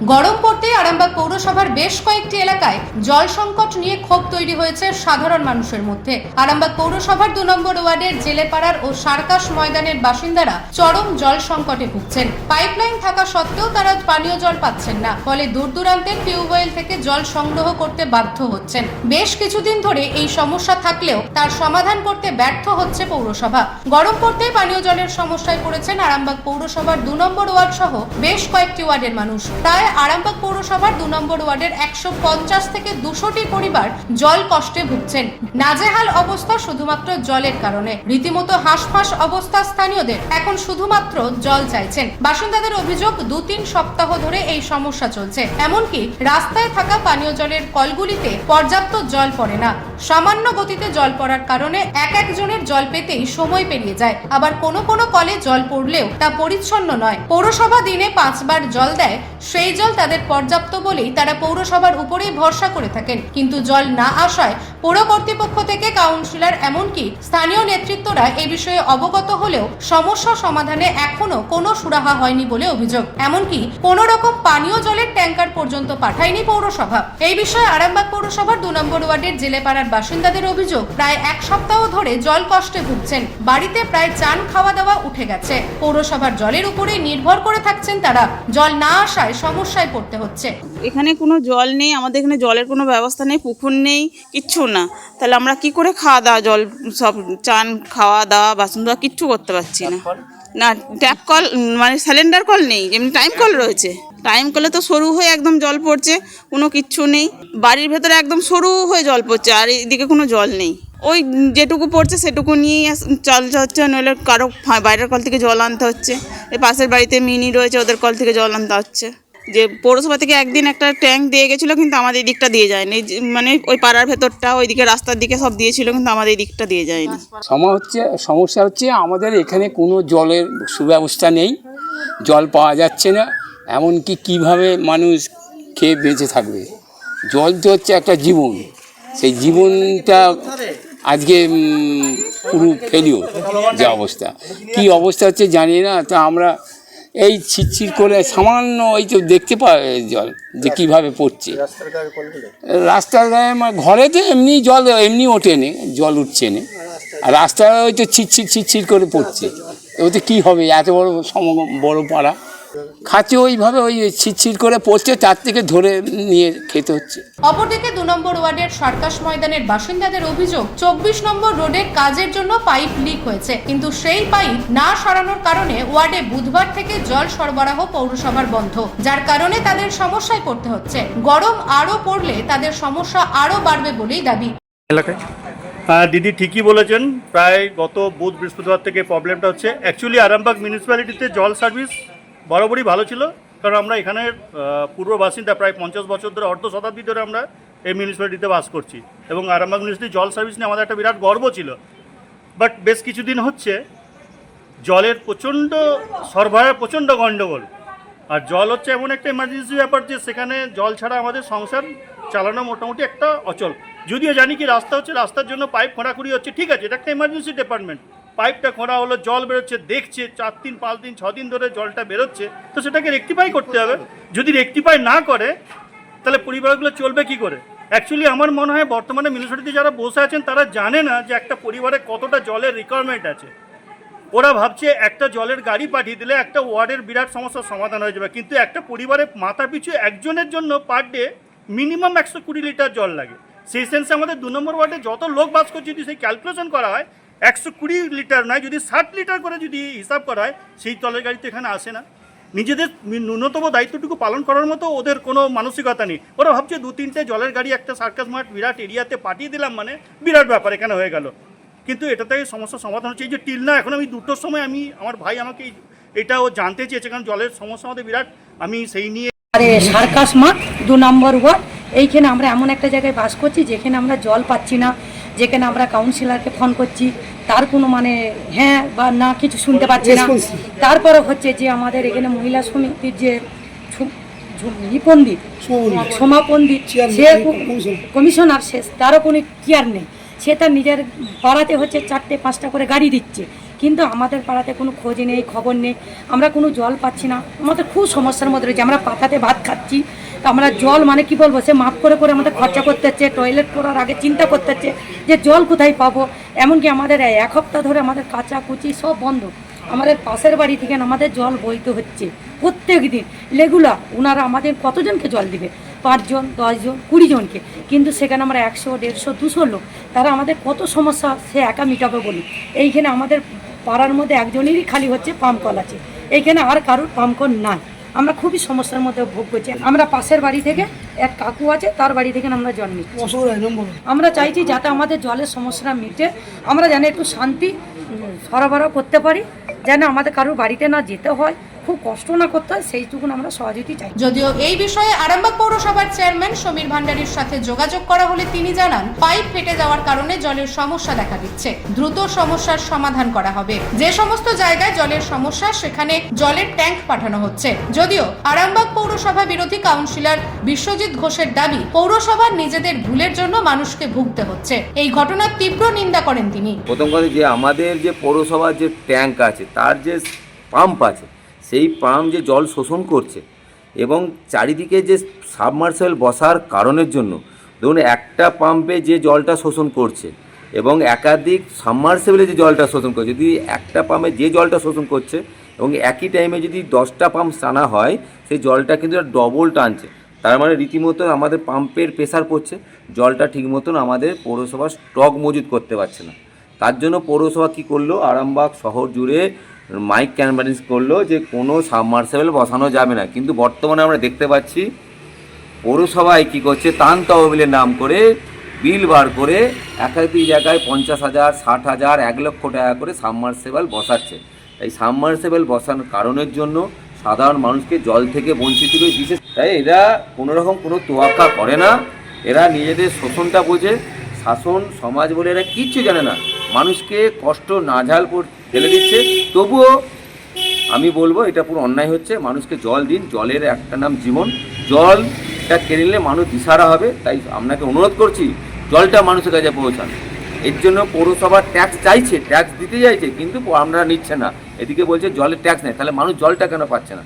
গরম পড়তে আরামবাগ পৌরসভার বেশ কয়েকটি এলাকায় জল সংকট নিয়ে ক্ষোভ তৈরি হয়েছে সাধারণ মানুষের মধ্যে। আরামবাগ পৌরসভার দু নম্বর ওয়ার্ডের জেলেপাড়ার ও সার্কাস ময়দানের বাসিন্দারা চরম জল সংকটে ভুগছেন। পাইপলাইন থাকা সত্ত্বেও তারা পানীয় জল পাচ্ছেন না, ফলে দূর দূরান্তের টিউবওয়েল থেকে জল সংগ্রহ করতে বাধ্য হচ্ছেন। বেশ কিছুদিন ধরে এই সমস্যা থাকলেও তার সমাধান করতে ব্যর্থ হচ্ছে পৌরসভা। গরম পড়তেই পানীয় জলের সমস্যায় পড়েছেন আরামবাগ পৌরসভার দু নম্বর ওয়ার্ড সহ বেশ কয়েকটি ওয়ার্ডের মানুষ। প্রায় আরামবাগ পৌরসভার দু নম্বর ওয়ার্ডের একশো পঞ্চাশ থেকে দুশোটি পরিবার জল কষ্টে ভুগছেন। নাজেহাল অবস্থা শুধুমাত্র জলের কারণে। রীতিমতো হাঁসফাঁস অবস্থা স্থানীয়দের। এখন শুধুমাত্র জল চাইছেন। বাসিন্দাদের অভিযোগ দু তিন সপ্তাহ ধরে এই সমস্যা চলছে। এমনকি রাস্তায় থাকা পানীয় জলের কলগুলিতে পর্যাপ্ত জল পড়ে না। সামান্য গতিতে জল পড়ার কারণে এক একজনের জল পেতেই সময় পেরিয়ে যায়। আবার কোনো কোনো কলে জল পড়লেও তা পরিচ্ছন্ন নয়। পৌরসভা দিনে পাঁচবার জল দেয়, সেই জল তাদের পর্যাপ্ত বলেই তারা পৌরসভার উপরেই ভরসা করে থাকেন। কিন্তু জল না আসায় পৌর কর্তৃপক্ষ থেকে কাউন্সিলর এমনকি স্থানীয় নেতৃত্বরা এ বিষয়ে অবগত হলেও সমস্যা সমাধানে এখনও কোনো সুরাহা হয়নি বলে অভিযোগ। এমনকি কোনো রকম পানীয় জলের ট্যাঙ্কার পর্যন্ত পাঠায়নি পৌরসভা। এই বিষয়ে আরামবাগ পৌরসভার দু নম্বর ওয়ার্ডের জেলেপাড়ার বাসিন্দাদের অভিযোগ, প্রায় এক সপ্তাহ ধরে জল কষ্টে ভুগছেন। বাড়িতে প্রায় চান খাওয়া দাওয়া উঠে গেছে। পৌরসভার জলের উপরেই নির্ভর করে থাকছেন তারা। জল না আসায় সমস্যায় পড়তে হচ্ছে। এখানে কোনো জল নেই আমাদের এখানে জলের কোনো ব্যবস্থা নেই পুকুর নেই কিচ্ছু না। তাহলে আমরা কি করে খাওয়া দাওয়া জল সব চান খাওয়া দাওয়া বাসন ধোয়া কিচ্ছু করতে পারছি না। না ট্যাপ কল মানে সিলিন্ডার কল নেই যেমনি টাইম কল রয়েছে। টাইম কলে তো সরু হয়ে একদম জল পড়ছে কোনো কিচ্ছু নেই। বাড়ির ভেতরে একদম সরু হয়ে জল পড়ছে আর এদিকে কোনো জল নেই। ওই যেটুকু পড়ছে সেটুকু নিয়েই আস- জল হচ্ছে নইলে কারও বাইরের কল থেকে জল আনতে হচ্ছে। এই পাশের বাড়িতে মিনি রয়েছে ওদের কল থেকে জল আনতে হচ্ছে। যে পৌরসভা থেকে একদিন একটা ট্যাঙ্ক দিয়ে গেছিল, কিন্তু আমাদের দিকটা দিয়ে যায়নি। মানে ওই পাড়ার ভেতরটা ওইদিকে রাস্তার দিকে সব দিয়েছিল, কিন্তু আমাদের দিকটা দিয়ে যায়নি। সমা হচ্ছে, সমস্যা হচ্ছে আমাদের এখানে কোনো জলের সুব্যবস্থা নেই। জল পাওয়া যাচ্ছে না, এমনকি কীভাবে মানুষ খেয়ে বেঁচে থাকবে। জল তো হচ্ছে একটা জীবন। সেই জীবনটা আজকে পুরো ফেলিও যে অবস্থা। কি অবস্থা হচ্ছে জানি না, তা আমরা এই ছিটছিট করে সামান্য ওই তো দেখতে পাওয়া জল যে কীভাবে পড়ছে। রাস্তার গায়ে আমার ঘরে তো এমনি জল এমনি ওঠে নে জল উঠছে না। আর রাস্তায় ওই তো ছিটছিট ছিটছিট করে পড়ছে। ওতে কী হবে? এত বড় সম বড় পাড়া। খাচ্ছে ওইভাবে ওই ছিটছিট করে পড়ছে তার থেকে ধরে নিয়ে খেতে হচ্ছে। অপরদিকে দু নম্বর ওয়ার্ডের সার্কাস ময়দানের বাসিন্দাদের অভিযোগ চব্বিশ নম্বর রোডে কাজের জন্য পাইপ লিক হয়েছে কিন্তু সেই পাইপ না সরানোর কারণে ওয়ার্ডে বুধবার থেকে জল সরবরাহ পৌরসভার বন্ধ যার কারণে তাদের সমস্যায় পড়তে হচ্ছে। গরম আরও পড়লে তাদের সমস্যা আরও বাড়বে বলেই দাবি। এলাকায়? হ্যাঁ দিদি ঠিকই বলেছেন প্রায় গত বুধ বৃহস্পতিবার থেকে প্রবলেমটা হচ্ছে। অ্যাকচুয়ালি আরামবাগ মিউনিসিপ্যালিটিতে জল সার্ভিস বরাবরই ভালো ছিল, কারণ আমরা এখানের পূর্ব বাসিন্দা প্রায় পঞ্চাশ বছর ধরে অর্ধ শতাব্দী ধরে আমরা এই মিউনিসিপ্যালিটিতে বাস করছি এবং আরামবাগ মিউনিসিপ্যালিটি জল সার্ভিস নিয়ে আমাদের একটা বিরাট গর্ব ছিল। বাট বেশ কিছুদিন হচ্ছে, জলের প্রচণ্ড, সরবরাহের প্রচণ্ড গণ্ডগোল। আর জল হচ্ছে এমন একটা এমার্জেন্সি ব্যাপার যে সেখানে জল ছাড়া আমাদের সংসার চালানো মোটামুটি একটা অচল। যদিও জানি কি রাস্তা হচ্ছে, রাস্তার জন্য পাইপ খোঁড়াখুড়ি হচ্ছে। ঠিক আছে, এটা একটা এমার্জেন্সি ডিপার্টমেন্ট পাইপটা খোঁড়া হলো, জল বেরোচ্ছে, দেখছে, চার দিন, পাঁচ দিন, ছ দিন ধরে জলটা বেরোচ্ছে, তো সেটাকে রেক্টিফাই করতে হবে। যদি রেক্টিফাই না করে, তাহলে পরিবারগুলো চলবে কি করে? অ্যাকচুয়ালি আমার মনে হয় বর্তমানে মিউনিসিপ্যালিটি যারা বসে আছেন, তারা জানে না যে একটা পরিবারে কতটা জলের রিকোয়ারমেন্ট আছে। ওরা ভাবছে, একটা জলের গাড়ি পাঠিয়ে দিলে একটা ওয়ার্ডের বিরাট সমস্যার সমাধান হয়ে যাবে। কিন্তু একটা পরিবারের মাথা পিছু একজনের জন্য পার ডে মিনিমাম একশো কুড়ি লিটার জল লাগে। সেই সেন্সে আমাদের দু নম্বর ওয়ার্ডে যত লোক বাস করছে, যদি সেই ক্যালকুলেশন করা হয়, একশো কুড়ি লিটার নয়, যদি ষাট লিটার করে যদি হিসাব করা হয়, সেই তলের গাড়ি তো এখানে আসে না। নিজেদের ন্যূনতম দায়িত্বটুকু পালন করার মতো ওদের কোনো মানসিকতা নেই। ওরা ভাবছে দু তিনটে জলের গাড়ি একটা সার্কাস মাঠ, বিরাট এরিয়াতে পাঠিয়ে দিলাম মানে বিরাট ব্যাপার এখানে হয়ে গেল। কিন্তু এটাতে সমস্যার সমাধান হচ্ছে, এই যে টিল না এখন আমি দুটোর সময় আমি, আমার ভাই আমাকে এটা ও জানতে চেয়েছে, কারণ জলের সমস্যা আমাদের বিরাট, আমি সেই নিয়ে আরে সার্কাস মাঠ, দু নম্বর ওয়ার্ড এইখানে আমরা এমন একটা জায়গায় বাস করছি যেখানে আমরা জল পাচ্ছি না যেখানে আমরা কাউন্সিলারকে ফোন করছি। তার কোনো মানে হ্যাঁ বা না কিছু শুনতে পাচ্ছি না। তারপরে হচ্ছে যে আমাদের এখানে মহিলা সমিতির যে ছু- ঝু- ই পণ্ডিত সোমা পণ্ডিত সে কমিশনার সে তারও কোনো কেয়ার নেই। সে তার নিজের পাড়াতে হচ্ছে চারটে পাঁচটা করে গাড়ি দিচ্ছে। কিন্তু আমাদের পাড়াতে কোনো খোঁজ নেই খবর নেই। আমরা কোনো জল পাচ্ছি না। আমাদের খুব সমস্যার মধ্যে রয়েছে। আমরা পাতাতে ভাত খাচ্ছি। তো আমরা জল মানে কি বলব? সে মাপ করে করে আমাদের খরচা করতে হচ্ছে টয়লেট করার আগে চিন্তা করতে হচ্ছে যে জল কোথায় পাবো? এমনকি আমাদের এক সপ্তাহ ধরে আমাদের কাঁচা কুচি সব বন্ধ। আমাদের পাশের বাড়ি থেকে আমাদের জল বইতে হচ্ছে প্রত্যেক দিন। রেগুলার ওনারা আমাদের কতজনকে জল দিবে? পাঁচজন, দশজন, কুড়িজনকে। কিন্তু সেখানে আমরা একশো, দেড়শো, দুশো লোক। তারা আমাদের কত সমস্যা সে একা মিটাবে বলি এইখানে আমাদের পাড়ার মধ্যে একজনেরই খালি হচ্ছে পাম্প কল আছে। এইখানে আর কারোর পাম্প কল নাই। আমরা খুবই সমস্যার মধ্যে ভোগ করছি। আমরা পাশের বাড়ি থেকে এক কাকু আছে তার বাড়ি থেকে আমরা জল নিচ্ছি। আমরা চাইছি যাতে আমাদের জলের সমস্যা মিটে। আমরা যেন একটু শান্তি সরবরাহ করতে পারি। যেন আমাদের কারোর বাড়িতে না যেতে হয় খুব কষ্ট না করতে হয় সেইটুকুন আমরা সহযোগী চাই। যদিও এই বিষয়ে আরামবাগ পৌরসভার চেয়ারম্যান সমীর ভান্ডারীর সাথে যোগাযোগ করা হলে তিনি জানান পাইপ ফেটে যাওয়ার কারণে জলের সমস্যা দেখা দিচ্ছে। দ্রুত সমস্যার সমাধান করা হবে। যে সমস্ত জায়গায় জলের সমস্যা সেখানে জলের ট্যাঙ্ক পাঠানো হচ্ছে। যদিও আরামবাগ পৌরসভা বিরোধী কাউন্সিলর বিশ্বজিৎ ঘোষের দাবি পৌরসভার নিজেদের ভুলের জন্য মানুষকে ভুগতে হচ্ছে। এই ঘটনার তীব্র নিন্দা করেন তিনি। প্রথম কথা যে আমাদের যে পৌরসভার যে ট্যাঙ্ক আছে তার যে পাম্প আছে, সেই পাম্প যে জল শোষণ করছে এবং চারিদিকে যে সাবমার্সেল বসার কারণের জন্য, ধরুন একটা পাম্পে যে জলটা শোষণ করছে এবং একাধিক সাবমার্সেবলে যে জলটা শোষণ করছে, যদি একটা পাম্পে যে জলটা শোষণ করছে এবং একই টাইমে যদি দশটা পাম্প টানা হয়, সেই জলটা কিন্তু ডবল টানছে। তার মানে রীতিমতো আমাদের পাম্পের প্রেসার পড়ছে, জলটা ঠিক মতন আমাদের পৌরসভা স্টক মজুত করতে পারছে না। তার জন্য পৌরসভা কী করল? আরামবাগ শহর জুড়ে মাইক ক্যানভারেন্স করল যে কোনো সাবমার্সেবল বসানো যাবে না। কিন্তু বর্তমানে আমরা দেখতে পাচ্ছি পৌরসভায় কী করছে? তান তহবিলের নাম করে বিল বার করে এক একাধিক জায়গায় পঞ্চাশ হাজার, ষাট হাজার, এক লক্ষ টাকা করে সাবমার্সেবল বসাচ্ছে। এই সাবমার্সেবল বসানোর কারণের জন্য সাধারণ মানুষকে জল থেকে বঞ্চিত করে বিশেষ তাই এরা কোনো রকম কোনো তোয়াক্কা করে না। এরা নিজেদের শোষণটা বোঝে। শাসন, সমাজ বলে এরা কিচ্ছু জানে না। মানুষকে কষ্ট নাঝাল ফেলে দিচ্ছে। তবুও আমি বলব, এটা পুরো অন্যায় হচ্ছে। মানুষকে জল দিন, জলের একটা নাম জীবন। জলটা কেড়ে নিলে মানুষ দিশারা হবে, তাই আপনাকে অনুরোধ করছি, জলটা মানুষের কাছে পৌঁছান। এর জন্য পৌরসভা ট্যাক্স চাইছে ট্যাক্স দিতে চাইছে, কিন্তু আমরা নিচ্ছে না। এদিকে বলছে জলের ট্যাক্স নেই, তাহলে মানুষ জলটা কেন পাচ্ছে না?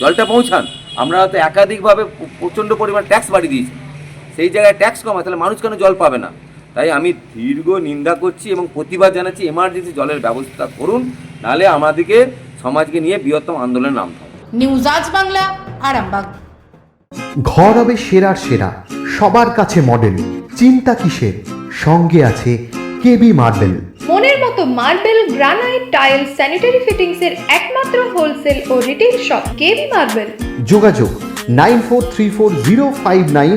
জলটা পৌঁছান। আমরা তো একাধিকভাবে প্রচণ্ড পরিমাণ ট্যাক্স বাড়িয়ে দিয়েছি। সেই জায়গায় ট্যাক্স কমায়, তাহলে মানুষ কেন জল পাবে না? তাই আমি দীর্ঘ নিন্দা করছি এবং প্রতিবাদ জানাচ্ছি এমার্জেন্সি জলের ব্যবস্থা করুন নাহলে আমাদেরকে সমাজকে নিয়ে বৃহত্তম আন্দোলনে নামতে হবে। নিউজ আজ বাংলা আরামবাগ। ঘর হবে সেরার সেরা সবার কাছে মডেল চিন্তা কিসের? সঙ্গে আছে কেবি মার্বেল মনের মতো marble granite tile sanitary fittings এর একমাত্র হোলসেল ও রিটেল শপ কেবি মার্বেল যোগাযোগ nine four three four zero five nine